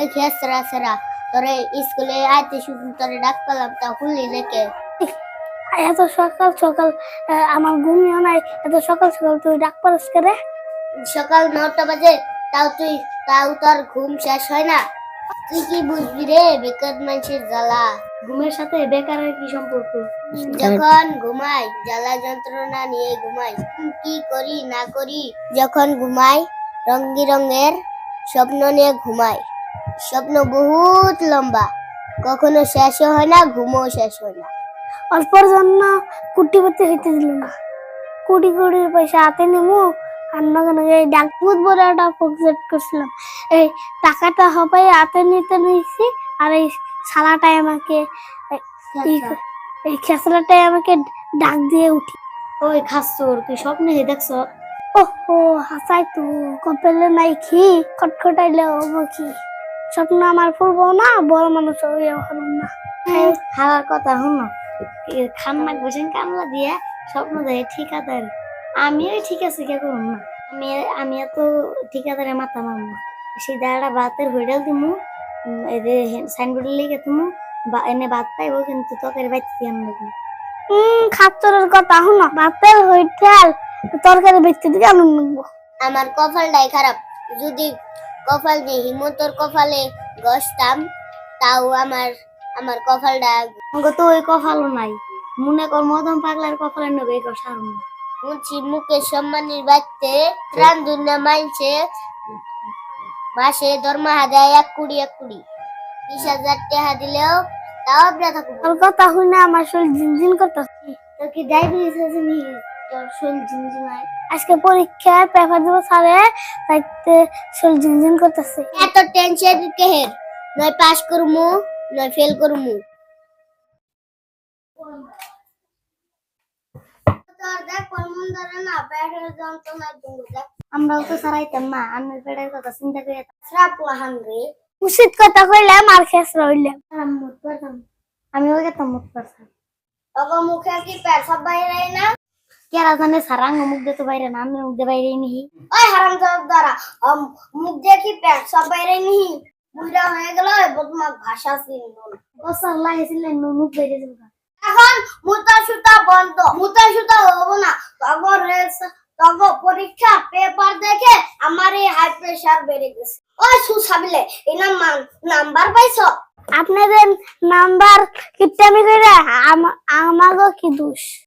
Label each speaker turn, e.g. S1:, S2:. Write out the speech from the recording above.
S1: ওই খেসরা সেরা। তোরে স্কুলে আইতে শুধু তোরে ডাক পেলাম তা হুলি লেকে
S2: এত সকাল সকাল আমার ঘুমিও নাই। এত সকাল সকাল তুই ডাক পারিস করে
S1: সকাল নটা বাজে তাও তুই তাও তোর ঘুম শেষ হয় না? তুই কি বুঝবি রে বেকার মানুষের জ্বালা?
S2: ঘুমের সাথে বেকারের কি সম্পর্ক?
S1: যখন ঘুমাই জ্বালা যন্ত্রণা নিয়ে ঘুমাই। কি করি না করি যখন ঘুমাই রঙ্গি রঙের স্বপ্ন নিয়ে ঘুমাই। স্বপ্ন বহুত লম্বা। কখনো শেষও হয় না ঘুমও শেষ হয় না।
S2: অল্পর জন্য কুটিপতি হইতে দিল না। কোটি কোটি পয়সা হাতে নেমু আর নগে নগে এই ডাক বহুত বড় একটা প্রজেক্ট করছিলাম। এই টাকাটা হবে হাতে নিতে নিয়েছি আর এই সালাটাই আমাকে এই- এই আমাকে ডাক দিয়ে উঠি
S3: ওই খাসুর তুই স্বপ্নে দেখছ?
S2: ও ও হাসাই তো কপেলে নাই কি খটখটাইলে হব কি স্বপ্ন আমার পূর্ব না বড় মানুষ হইয়া হলাম না।
S3: হাওয়ার কথা শুন। খান্নাক বসেন কামলা দিয়ে স্বপ্ন দেখে ঠিকাদার। আমি ওই ঠিক আছে কে করুন না। আমি আমি এত ঠিকাদারে মাথা মারব না। সেই দাঁড়া ভাতের হোটেল দিমু যে সাইনবোর্ডে লিখে তুমি বা- এনে ভাত পাইবো কিন্তু তরকারি বাইতে দিয়ে আনব।
S2: খাচ্চরের কথা শুনো। ভাতের হইঠাল তরকারি বেচতে দিকে আলু
S1: আমার কপালটাই খারাপ। যদি কপাল দিয়ে হিমন্তর কপালে গসতাম তাও আমার আমার কপালটা
S3: তো ওই কপালও নাই। মনে কর মদন পাগলার কপালের নবে এই কথা না।
S1: মুছি মুখে সম্মানের বাড়তে রান্ধুনা মাইছে মাসে দরমাহা দেয় এক কুড়ি এক কুড়ি। বিশ হাজার টাকা দিলেও তাও আমরা থাকব।
S2: তোর কথা শুনে আমার শরীর ঝিনঝিন করতেছে।
S3: তোর কি ডায়াবেটিস আছে শরীর ঝিনঝিনায়
S2: আজকে পরীক্ষায় পেপার দিব স্যারে তাইতে শরীর করতেছে।
S1: এত টেনশন কেহের? নয় পাস করমু নয় ফেল করমু।
S3: আমরাও তো সারাইতাম না আমি পেটের কথা চিন্তা করে
S1: শ্রাপ লাহান রে।
S2: উচিত কথা খেস রইলে
S3: আরাম মুখ করতাম আমি
S1: মুখ কি পেট সব বাইরে না?
S3: কেরা জানে সারাঙ্গ মুখ দিয়ে তো বাইরে না আমি মুখ দিয়ে বাইরে নিহি।
S1: ওই হারাম দ্বারা মুখ দিয়ে কি পেট সব বাইরে নিহি? বুড়া হয়ে গেল বদমাক ভাষা চিনল না।
S3: বছর লাগাইছিলেন মুখ বাইরে যাব
S1: এখন মুতা সুতা বন্ধ, মুতা সুতা হব না। তখন তখন পরীক্ষা, পেপার দেখে আমার এই হাই প্রেসার বেড়ে গেছে। ওই সুসাবিলে, এই নাম্বার পাইছ?
S2: আপনাদের নাম্বার কিপটামি কইরা আমাগো কি দোষ?